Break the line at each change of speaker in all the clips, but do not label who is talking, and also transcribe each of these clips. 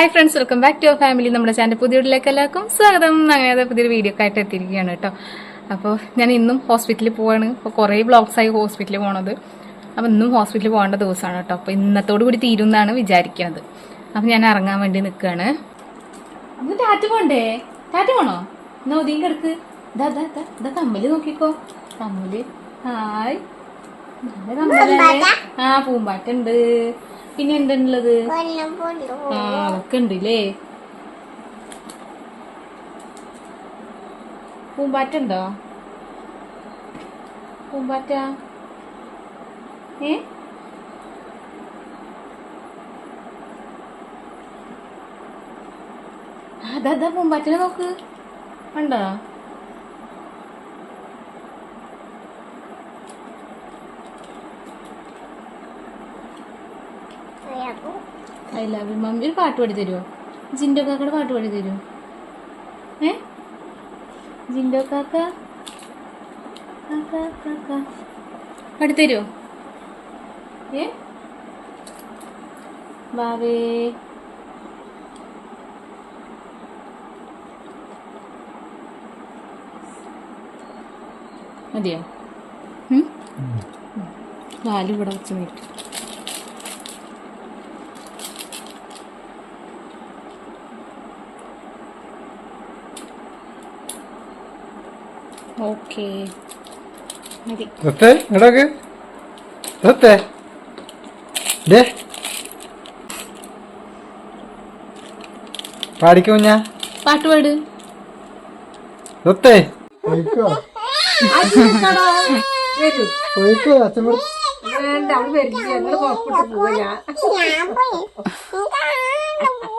Hi friends welcome back to our family നമ്മുടെ channel പുതിയ വീട്ടിലേക്ക് എല്ലാവർക്കും സ്വാഗതം. അങ്ങനെ പുതിയൊരു വീഡിയോ ഒക്കെ ആയിട്ട് എത്തിയിരിക്കുകയാണ് കേട്ടോ. അപ്പോൾ ഞാൻ ഇന്നും ഹോസ്പിറ്റലിൽ പോവാണ്. അപ്പോൾ കുറേ ബ്ലോഗ്സ് ആയി ഹോസ്പിറ്റലിൽ പോണത്. അപ്പോൾ ഇന്നും ഹോസ്പിറ്റലിൽ പോകേണ്ട ദിവസമാണ് കേട്ടോ. അപ്പോൾ ഇന്നത്തോടു കൂടി തീരുമെന്നാണ് വിചാരിക്കുന്നത് അപ്പോൾ ഞാൻ ഇറങ്ങാൻ വേണ്ടി നിൽക്കുകയാണ് ടാറ്റ പോണ്ടേ? ടാറ്റ പോണോ? എന്നാ ഒതുങ്ങി കിടക്ക്. ഇതാ ഇതാ ഇതാ ഇതാ കമ്മൽ നോക്കിക്കോ. കമ്മൽ. ഹായ്. ആ പൂമ്പാറ്റുണ്ട് പിന്നെ എന്തുള്ളത്? ആ അതൊക്കെ ഉണ്ട് അല്ലേ പൂമ്പാറ്റുണ്ടോ? പൂമ്പാറ്റ? ഏ? അതാ പൂമ്പാറ്റിനെ നോക്ക്. ഉണ്ടോ ഐ ലവ് യു മമ്മി ഒരു പാട്ട് പാടി തരുമോ ജിൻഡോ കാക്കയുടെ പാട്ട് പാടി തരുമോ ഏ? ജിൻഡോ കാക്ക പാടി തരുമോ ഏ? ബാവേ മതിയോ? ഇവിടെ വെച്ച് നീട്ടി ഓക്കേ. മതി.
ദത്തേ ഇങ്ങോട്ടൊക്കെ. ദത്തേ. ദേ. പാടിക്കോ ഞാ
പാട്ട് പാട്.
ദത്തേ. പോയിക്കോ. പോയിക്കോ അച്ഛൻ പറ-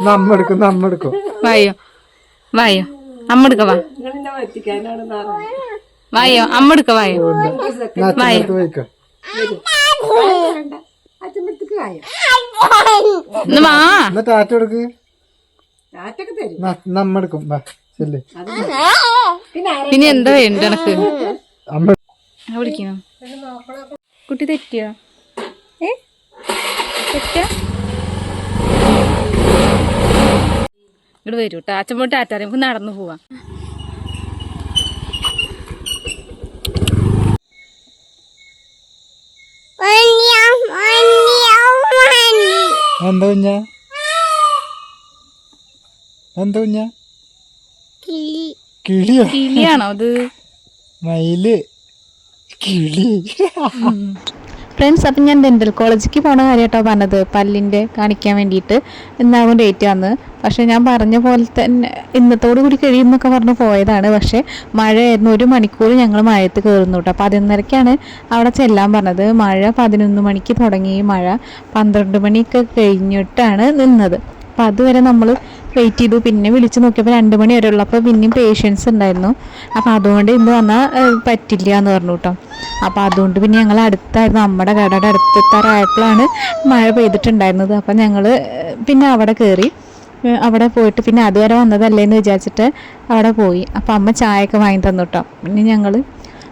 നമ്മ എടുക്കും നമ്മ എടുക്കും
വായോ. വായോ. അമ്മ വായോ അമ്മ എടുക്ക വായോ.
ഞാൻ അച്ഛൻ അടുത്ത് പോയിക്കോ
വാ.
എന്നാ ടാറ്റ എടുക്ക്. ന- നമ്മ എടുക്കും വാ ചെല്ല്.
പിന്നെ എന്താ വേണ്ട എനക്ക്? ആ കുട്ടി തെറ്റിയോ? ഏ? തെറ്റാ? ഇങ്ങോട്ട് വരൂ കേട്ടോ അച്ഛൻ പോയിട്ട് ടാറ്റ നമുക്ക് നടന്നു പോവാം.
എന്താ കുഞ്ഞാ? എന്താ കുഞ്ഞാ? കിളിയോ?
കിളിയാണോ അത്?
മയിൽ. കിളി.
ഫ്രണ്ട്സ് അപ്പം ഞാൻ ഡെന്റൽ കോളേജിലേക്ക് പോണ കാര്യമായിട്ടോ പറഞ്ഞത്. പല്ലിന്റെ കാണിക്കാൻ വേണ്ടിയിട്ട് എന്നാകും ഡേറ്റ് വന്ന്. പക്ഷേ ഞാൻ പറഞ്ഞ പോലെ തന്നെ ഇന്നത്തോടു കൂടി കഴിയുമെന്നൊക്കെ പറഞ്ഞ് പോയതാണ്. പക്ഷേ മഴയായിരുന്നു. ഒരു മണിക്കൂർ ഞങ്ങൾ മഴയത്ത് കയറുന്നു കേട്ടോ. പതിനൊന്നരക്കാണ് അവിടെ ചെല്ലാൻ പറഞ്ഞത്. മഴ പതിനൊന്ന് മണിക്ക് തുടങ്ങി. മഴ പന്ത്രണ്ട് മണിയൊക്കെ കഴിഞ്ഞിട്ടാണ് നിന്നത്. അപ്പം അതുവരെ നമ്മൾ വെയിറ്റ് ചെയ്തു. പിന്നെ വിളിച്ച് നോക്കിയപ്പോൾ രണ്ട് മണി വരെ ഉള്ളപ്പോൾ പിന്നെയും പേഷ്യൻസ് ഉണ്ടായിരുന്നു. അപ്പോൾ അതുകൊണ്ട് ഇന്ന് വന്നാൽ പറ്റില്ല എന്ന് പറഞ്ഞു കേട്ടോ. അപ്പോൾ അതുകൊണ്ട് പിന്നെ ഞങ്ങൾ അടുത്തായിരുന്നു. നമ്മുടെ കടയുടെ അടുത്തെത്താറായപ്പോഴാണ് മഴ പെയ്തിട്ടുണ്ടായിരുന്നത്. അപ്പോൾ ഞങ്ങൾ പിന്നെ അവിടെ കയറി അവിടെ പോയിട്ട് പിന്നെ അതുവരെ വന്നതല്ലേ എന്ന് വിചാരിച്ചിട്ട് അവിടെ പോയി. അപ്പോൾ അമ്മ ചായയൊക്കെ വാങ്ങി തന്നു കേട്ടോ. പിന്നെ ഞങ്ങൾ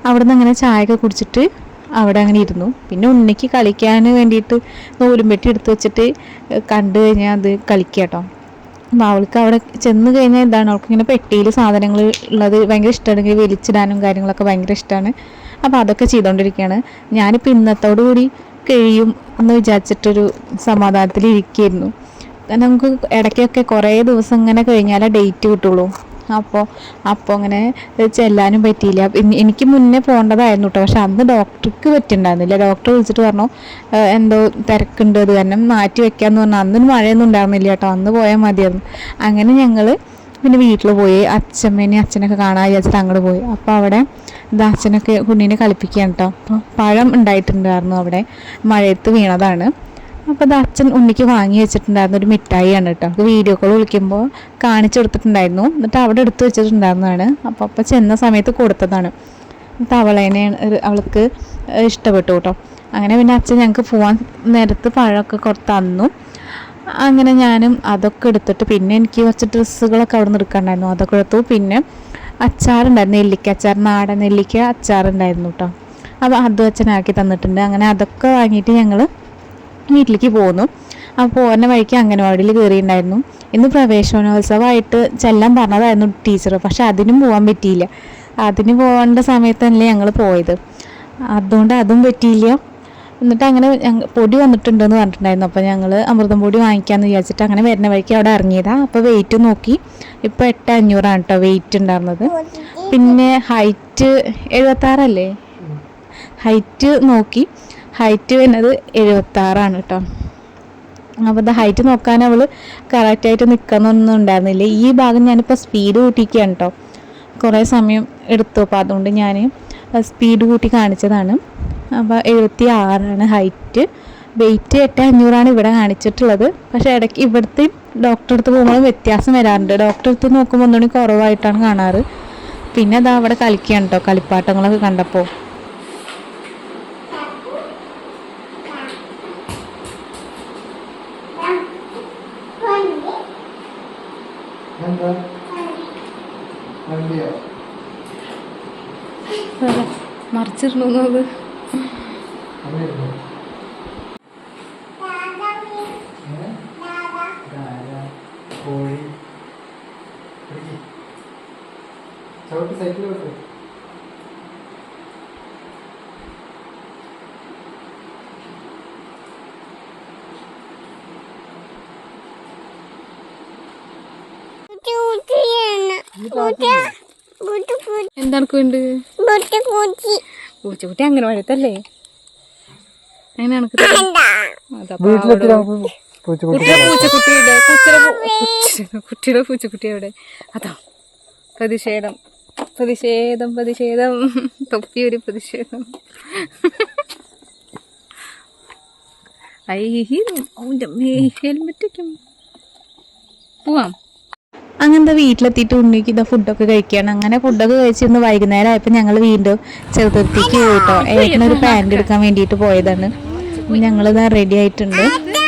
അവിടെ നിന്ന് അങ്ങനെ ചായയൊക്കെ കുടിച്ചിട്ട് അവിടെ അങ്ങനെ ഇരുന്നു. പിന്നെ ഉണ്ണിക്ക് കളിക്കാൻ വേണ്ടിയിട്ട് നൂലും പെട്ടി എടുത്ത് വെച്ചിട്ട് കണ്ടു കഴിഞ്ഞാൽ അത് കളിക്കാം കേട്ടോ. അവൾക്ക് അവിടെ ചെന്ന് കഴിഞ്ഞാൽ എന്താണ്? അവൾക്ക് ഇങ്ങനെ പെട്ടിയിൽ സാധനങ്ങൾ ഉള്ളത് ഭയങ്കര ഇഷ്ടമാണെങ്കിൽ വലിച്ചിടാനും കാര്യങ്ങളൊക്കെ ഭയങ്കര ഇഷ്ടമാണ്. അപ്പോൾ അതൊക്കെ ചെയ്തുകൊണ്ടിരിക്കുകയാണ്. ഞാനിപ്പോൾ ഇന്നത്തോടു കൂടി കഴിയും എന്ന് വിചാരിച്ചിട്ടൊരു സമാധാനത്തിൽ ഇരിക്കുകയായിരുന്നു നമുക്ക് ഇടയ്ക്കൊക്കെ കുറേ ദിവസം ഇങ്ങനെ കഴിഞ്ഞാലേ ഡേറ്റ് കിട്ടുള്ളൂ. അപ്പോൾ അപ്പോൾ അങ്ങനെ ചെല്ലാനും പറ്റിയില്ല. എനിക്ക് മുന്നേ പോകേണ്ടതായിരുന്നു കേട്ടോ പക്ഷെ അന്ന് ഡോക്ടർക്ക് പറ്റിയിട്ടുണ്ടായിരുന്നില്ല ഡോക്ടർ വിളിച്ചിട്ട് പറഞ്ഞു എന്തോ തിരക്കുണ്ട്. അത് കാരണം മാറ്റി വെക്കാന്ന് പറഞ്ഞു. അന്ന് മഴയൊന്നും ഉണ്ടായിരുന്നില്ല കേട്ടോ അന്ന് പോയാൽ മതിയായിരുന്നു. അങ്ങനെ ഞങ്ങൾ പിന്നെ വീട്ടിൽ പോയി. അച്ഛമ്മേനെ അച്ഛനൊക്കെ കാണാൻ വിചാരിച്ചിട്ട് അങ്ങോട്ട് പോയി. അപ്പോൾ അവിടെ ഇത് അച്ഛനൊക്കെ കുഞ്ഞിനെ കളിപ്പിക്കുകയാണ് കേട്ടോ അപ്പോൾ പഴം ഉണ്ടായിട്ടുണ്ടായിരുന്നു അവിടെ. മഴയത്ത് വീണതാണ്. അപ്പോൾ അത് അച്ഛൻ ഉണ്ണിക്ക് വാങ്ങി വെച്ചിട്ടുണ്ടായിരുന്ന ഒരു മിഠായിയാണ് കേട്ടോ നമുക്ക് വീഡിയോ കോൾ വിളിക്കുമ്പോൾ കാണിച്ചു കൊടുത്തിട്ടുണ്ടായിരുന്നു. എന്നിട്ട് അവിടെ എടുത്തു വെച്ചിട്ടുണ്ടായിരുന്നതാണ്. അപ്പോൾ അപ്പോൾ ചെന്ന സമയത്ത് കൊടുത്തതാണ്. എന്നിട്ട് അവളേനെ അവൾക്ക് ഇഷ്ടപ്പെട്ടു കേട്ടോ അങ്ങനെ പിന്നെ അച്ഛൻ ഞങ്ങൾക്ക് പോകാൻ നേരത്ത് പഴമൊക്കെ കുറച്ച് തന്നു. അങ്ങനെ ഞാനും അതൊക്കെ എടുത്തിട്ട് പിന്നെ എനിക്ക് കുറച്ച് ഡ്രസ്സുകളൊക്കെ അവിടെ നിന്ന് എടുക്കാണ്ടായിരുന്നു അതൊക്കെ എടുത്തു. പിന്നെ അച്ചാറുണ്ടായിരുന്നു. നെല്ലിക്ക അച്ചാർ നാടൻ നെല്ലിക്ക അച്ചാറുണ്ടായിരുന്നു കേട്ടോ അപ്പോൾ അതും അച്ഛനാക്കി തന്നിട്ടുണ്ട്. അങ്ങനെ അതൊക്കെ വാങ്ങിയിട്ട് ഞങ്ങൾ വീട്ടിലേക്ക് പോന്നു അപ്പോൾ പോകുന്ന വഴിക്ക് അംഗനവാടിയിൽ കയറിയിട്ടുണ്ടായിരുന്നു ഇന്ന് പ്രവേശനോത്സവമായിട്ട് ചെല്ലാൻ പറഞ്ഞതായിരുന്നു ടീച്ചർ പക്ഷെ അതിനും പോകാൻ പറ്റിയില്ല. അതിന് പോകേണ്ട സമയത്തല്ലേ ഞങ്ങൾ പോയത്. അതുകൊണ്ട് അതും പറ്റിയില്ല. എന്നിട്ട് അങ്ങനെ പൊടി വന്നിട്ടുണ്ടെന്ന് പറഞ്ഞിട്ടുണ്ടായിരുന്നു. അപ്പോൾ ഞങ്ങൾ അമൃതം പൊടി വാങ്ങിക്കാമെന്ന് വിചാരിച്ചിട്ട് അങ്ങനെ വരുന്ന വഴിക്ക് അവിടെ ഇറങ്ങിയതാണ് അപ്പോൾ വെയിറ്റ് നോക്കി. ഇപ്പോൾ എട്ട് അഞ്ഞൂറാണ് കേട്ടോ വെയിറ്റ് ഉണ്ടായിരുന്നത്. പിന്നെ ഹൈറ്റ് എഴുപത്താറല്ലേ? ഹൈറ്റ് നോക്കി. ഹൈറ്റ് വരുന്നത് എഴുപത്താറാണ് കേട്ടോ. അപ്പോൾ ഇത് ഹൈറ്റ് നോക്കാൻ അവൾ കറക്റ്റായിട്ട് നിൽക്കുന്നൊന്നും ഉണ്ടായിരുന്നില്ല. ഈ ഭാഗം ഞാനിപ്പോൾ സ്പീഡ് കൂട്ടിക്കുകയാണ് കേട്ടോ. കുറേ സമയം എടുത്തു. അപ്പോൾ അതുകൊണ്ട് ഞാൻ സ്പീഡ് കൂട്ടി കാണിച്ചതാണ്. അപ്പോൾ എഴുപത്തി ആറാണ് ഹൈറ്റ് വെയിറ്റ് എട്ട് അഞ്ഞൂറാണ് ഇവിടെ കാണിച്ചിട്ടുള്ളത്. പക്ഷേ ഇടയ്ക്ക് ഇവിടുത്തെ ഡോക്ടറെ അടുത്ത് പോകുമ്പോൾ വ്യത്യാസം വരാറുണ്ട്. ഡോക്ടറെ അടുത്ത് നോക്കുമ്പോൾ ഒന്നുകൂടി കുറവായിട്ടാണ് കാണാറ്. പിന്നെ അതാ അവിടെ കളിക്കുകയാണ് കേട്ടോ. കളിപ്പാട്ടങ്ങളൊക്കെ കണ്ടപ്പോൾ
എന്താ വണ്ടിയോ
മറിച്ചിടണത്
അത് വിട്ടു
എന്താണ് വേണ്ട പൂച്ചക്കുട്ടി അങ്ങനെ വഴുത്തല്ലേ അങ്ങനെ പൂച്ചക്കുട്ടിയുടെ കുട്ടിയുടെ പൂച്ചക്കുട്ടി എവിടെ? അതാ. പ്രതിഷേധം. പ്രതിഷേധം പ്രതിഷേധം. തൊപ്പി ഒരു പ്രതിഷേധം. ഐ ഹെൽമെറ്റ് പോവാം. അങ്ങനത്തെ വീട്ടിലെത്തിയിട്ട് ഉണ്ണിക്ക് ഇതാ ഫുഡൊക്കെ കഴിക്കുകയാണ് അങ്ങനെ ഫുഡൊക്കെ കഴിച്ചിരുന്ന് വൈകുന്നേരം ആയപ്പോൾ ഞങ്ങൾ വീണ്ടും ചെറുതുരുത്തിക്ക് കേട്ടോ ഏട്ടനൊരു പാന്റ് എടുക്കാൻ വേണ്ടിയിട്ട് പോയതാണ്. ഞങ്ങളിതാ റെഡി ആയിട്ടുണ്ട്.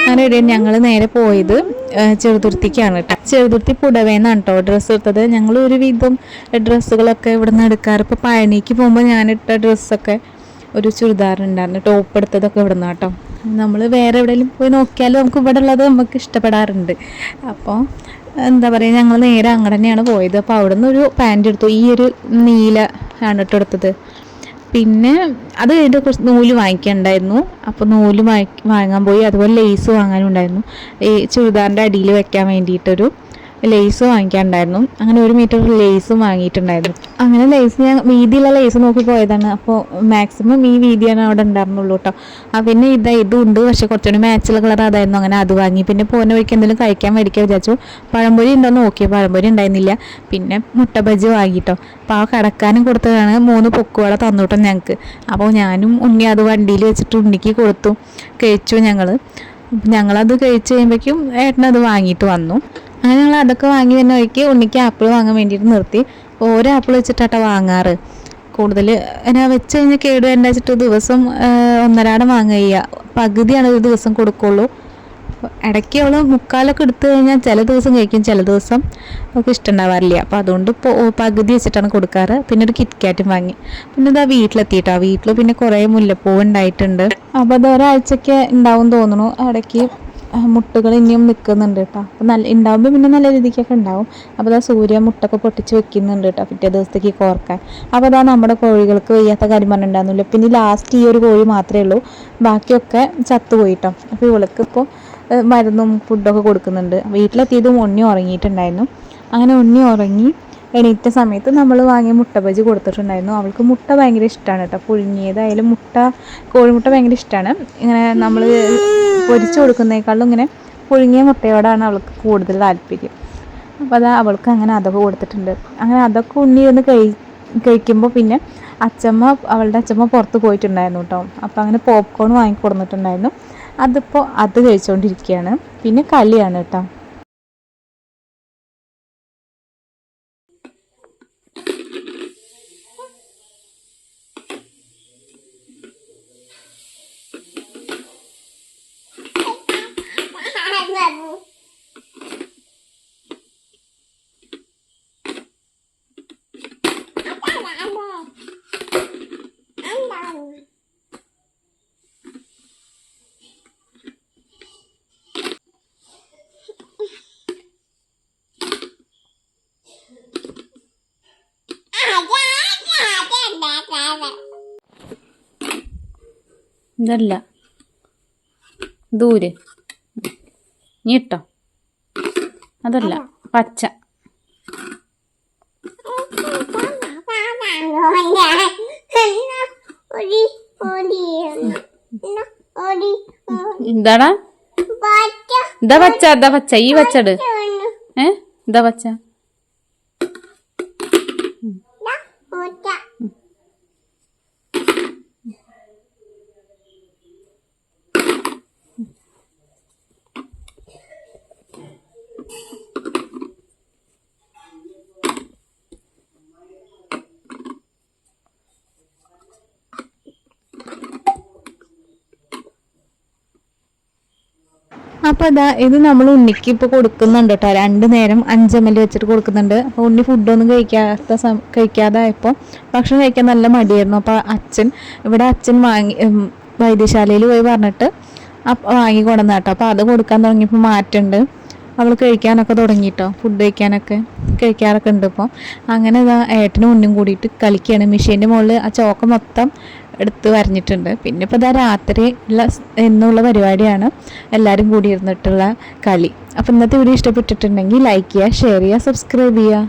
അങ്ങനെ റെഡി ഞങ്ങൾ നേരെ പോയത് ചെറുതുർത്തിക്കാണ് ചെറുതുരുത്തിക്കാണ് കേട്ടോ ചെറുതുരുത്തി പുടവേന്നാണ് കേട്ടോ ഡ്രസ്സ് എടുത്തത്. ഞങ്ങൾ ഒരുവിധം ഡ്രസ്സുകളൊക്കെ ഇവിടെ നിന്ന് എടുക്കാറ്. ഇപ്പോൾ പഴനിക്ക് പോകുമ്പോൾ ഞാനിട്ട ഡ്രസ്സൊക്കെ ഒരു ചുരിദാർ ഉണ്ടായിരുന്നു ടോപ്പ് എടുത്തതൊക്കെ ഇവിടെ നിന്ന് കേട്ടോ നമ്മൾ വേറെ എവിടെയെങ്കിലും പോയി നോക്കിയാലും നമുക്ക് ഇവിടെ ഉള്ളത് നമുക്ക് ഇഷ്ടപ്പെടാറുണ്ട്. അപ്പോൾ എന്താ പറയുക ഞങ്ങൾ നേരെ അങ്ങനെ തന്നെയാണ് പോയത്. അപ്പോൾ അവിടെ നിന്ന് ഒരു പാന്റ് എടുത്തു. ഈ ഒരു നീല ആണ് കേട്ടോ എടുത്തത്. പിന്നെ അത് കഴിഞ്ഞിട്ട് കുറച്ച് നൂൽ വാങ്ങിക്കണ്ടായിരുന്നു അപ്പോൾ നൂൽ വാങ്ങി വാങ്ങാൻ പോയി. അതുപോലെ ലേസ് വാങ്ങാനുണ്ടായിരുന്നു. ഈ ചുരിദാറിന്റെ അടിയിൽ വെക്കാൻ വേണ്ടിയിട്ടൊരു ലേസ് വാങ്ങിക്കാനുണ്ടായിരുന്നു അങ്ങനെ ഒരു മീറ്റർ ലേസ് വാങ്ങിയിട്ടുണ്ടായിരുന്നു. അങ്ങനെ ലേസ് ഞാൻ വീതിയുള്ള ലേസ് നോക്കി പോയതാണ്. അപ്പോൾ മാക്സിമം ഈ വീതിയാണ് അവിടെ ഉണ്ടായിരുന്നുള്ളൂ കേട്ടോ ആ പിന്നെ ഇതാ ഇതുണ്ട് പക്ഷെ കുറച്ചുകൂടി മാച്ചുള്ള കളർ അതായിരുന്നു. അങ്ങനെ അത് വാങ്ങി. പിന്നെ പോകുന്ന വഴിക്ക് എന്തെങ്കിലും കഴിക്കാൻ മേടിക്കാൻ വിചാരിച്ചു. പഴംപൊരി ഉണ്ടോ നോക്കി പഴംപൊരി ഉണ്ടായിരുന്നില്ല. പിന്നെ മുട്ട ബജ്ജി വാങ്ങിട്ടോ. അപ്പോൾ ആ കടക്കാനും കൊടുത്തതാണ് മൂന്ന് പൊക്കുവട തന്നുട്ടോ ഞങ്ങൾക്ക് അപ്പോൾ ഞാനും ഉണ്ണി അത് വണ്ടിയിൽ വെച്ചിട്ട് ഉണ്ണിക്ക് കൊടുത്തു. കഴിച്ചു ഞങ്ങൾ ഞങ്ങളത് കഴിച്ച് കഴിയുമ്പോഴേക്കും ഏട്ടനത് വാങ്ങിയിട്ട് വന്നു. അങ്ങനെ ഞങ്ങൾ അതൊക്കെ വാങ്ങി തന്നെ വഴിക്ക് ഉണ്ണിക്ക് ആപ്പിൾ വാങ്ങാൻ വേണ്ടിയിട്ട് നിർത്തി. ഓരോ ആപ്പിൾ വെച്ചിട്ടാട്ടോ വാങ്ങാറ്. കൂടുതൽ എന്നാ വെച്ച് കഴിഞ്ഞാൽ കേട് വേണ്ട വെച്ചിട്ട് ദിവസം ഒന്നരാടം വാങ്ങുക ചെയ്യുക പകുതിയാണ് ഒരു ദിവസം കൊടുക്കുള്ളൂ. ഇടയ്ക്ക് അവൾ മുക്കാലൊക്കെ എടുത്തു കഴിഞ്ഞാൽ ചില ദിവസം കഴിക്കും ചില ദിവസം അവൾക്ക് ഇഷ്ടമുണ്ടാവാറില്ല അപ്പോൾ അതുകൊണ്ട് ഇപ്പോൾ പകുതി വെച്ചിട്ടാണ് കൊടുക്കാറ്. പിന്നെ ഒരു കിറ്റ്കാറ്റും വാങ്ങി. പിന്നെ ഇതാ വീട്ടിലെത്തിയിട്ടാണ് വീട്ടിൽ പിന്നെ കുറേ മുല്ലപ്പൂ ഉണ്ടായിട്ടുണ്ട്. അപ്പോൾ അത് ഒരാഴ്ചയ്ക്ക് ഉണ്ടാവും തോന്നുന്നു. ഇടയ്ക്ക് മുട്ടുകൾ ഇനിയും നിൽക്കുന്നുണ്ട് കേട്ടോ. അപ്പോൾ നല്ല ഉണ്ടാവുമ്പോൾ പിന്നെ നല്ല രീതിക്കൊക്കെ ഉണ്ടാവും അപ്പോൾ അതാ സൂര്യ മുട്ടൊക്കെ പൊട്ടിച്ച് വെക്കുന്നുണ്ട് കേട്ടോ പിറ്റേ ദിവസത്തേക്ക് കോർക്കാൻ അപ്പോൾ അതാ നമ്മുടെ കോഴികൾക്ക് വയ്യാത്ത കാര്യം പറഞ്ഞിട്ടുണ്ടായിരുന്നില്ല? പിന്നെ ലാസ്റ്റ് ഈ ഒരു കോഴി മാത്രമേ ഉള്ളൂ. ബാക്കിയൊക്കെ ചത്തുപോയി കേട്ടോ. അപ്പോൾ ഇവൾക്ക് ഇപ്പോൾ മരുന്നും ഫുഡൊക്കെ കൊടുക്കുന്നുണ്ട്. വീട്ടിലെത്തിയതും ഉണ്ണി ഉറങ്ങിയിട്ടുണ്ടായിരുന്നു. അങ്ങനെ ഉണ്ണി ഉറങ്ങി എണീറ്റ സമയത്ത് നമ്മൾ വാങ്ങിയ മുട്ട ബജി കൊടുത്തിട്ടുണ്ടായിരുന്നു. അവൾക്ക് മുട്ട ഭയങ്കര ഇഷ്ടമാണ് കേട്ടോ. പുഴുങ്ങിയതായാലും മുട്ട കോഴിമുട്ട ഭയങ്കര ഇഷ്ടമാണ് ഇങ്ങനെ നമ്മൾ പൊരിച്ചു കൊടുക്കുന്നേക്കാളും ഇങ്ങനെ പുഴുങ്ങിയ മുട്ടയോടാണ് അവൾക്ക് കൂടുതൽ താല്പര്യം. അപ്പോൾ അത് അവൾക്ക് അങ്ങനെ അതൊക്കെ കൊടുത്തിട്ടുണ്ട്. അങ്ങനെ അതൊക്കെ ഉണ്ണി ഒന്ന് കഴി കഴിക്കുമ്പോൾ പിന്നെ അച്ചമ്മ അവളുടെ അച്ചമ്മ പുറത്ത് പോയിട്ടുണ്ടായിരുന്നു കേട്ടോ. അപ്പോൾ അങ്ങനെ പോപ്കോൺ വാങ്ങി കൊടുത്തിട്ടുണ്ടായിരുന്നു അതിപ്പോൾ അത് കഴിച്ചുകൊണ്ടിരിക്കുകയാണ് പിന്നെ കളിയാണ് കേട്ടോ.
ഇതല്ല. ദൂര്. നീട്ടോ അതല്ല പച്ച. എന്താടാ ഇതാ പച്ച ഇതാ പച്ച. ഈ പച്ചട്. ഏ? ഇതാ പച്ച.
അപ്പോൾ അതാ ഇത് നമ്മൾ ഉണ്ണിക്ക് ഇപ്പോൾ കൊടുക്കുന്നുണ്ട് കേട്ടോ. രണ്ട് നേരം അഞ്ച് എം എൽ വെച്ചിട്ട് കൊടുക്കുന്നുണ്ട്. അപ്പോൾ ഉണ്ണി ഫുഡൊന്നും കഴിക്കാത്ത സം കഴിക്കാതായപ്പോൾ ഭക്ഷണം കഴിക്കാൻ നല്ല മടിയായിരുന്നു. അപ്പോൾ അച്ഛൻ ഇവിടെ അച്ഛൻ വാങ്ങി വൈദ്യശാലയിൽ പോയി പറഞ്ഞിട്ട് വാങ്ങി കൊണ്ടുവന്ന കേട്ടോ. അപ്പോൾ അത് കൊടുക്കാൻ തുടങ്ങിയപ്പോൾ മാറ്റുണ്ട്. അവൾ കഴിക്കാനൊക്കെ തുടങ്ങിയിട്ടോ ഫുഡ് കഴിക്കാനൊക്കെ കഴിക്കാറൊക്കെ ഉണ്ട് ഇപ്പോൾ അങ്ങനെ ഏട്ടനും ഉണ്ണും കൂടിയിട്ട് കളിക്കുകയാണ് മെഷീന്റെ മുകളിൽ ആ ചോക്ക മൊത്തം എടുത്ത് വരഞ്ഞിട്ടുണ്ട്. പിന്നെ ഇപ്പോൾ ഇതാ രാത്രി ഉള്ള എന്നുള്ള പരിപാടിയാണ് എല്ലാവരും കൂടി ഇരുന്നിട്ടുള്ള കളി. അപ്പോൾ ഇന്നത്തെ വീഡിയോ ഇഷ്ടപ്പെട്ടിട്ടുണ്ടെങ്കിൽ ലൈക്ക് ചെയ്യുക ഷെയർ ചെയ്യുക സബ്സ്ക്രൈബ് ചെയ്യുക.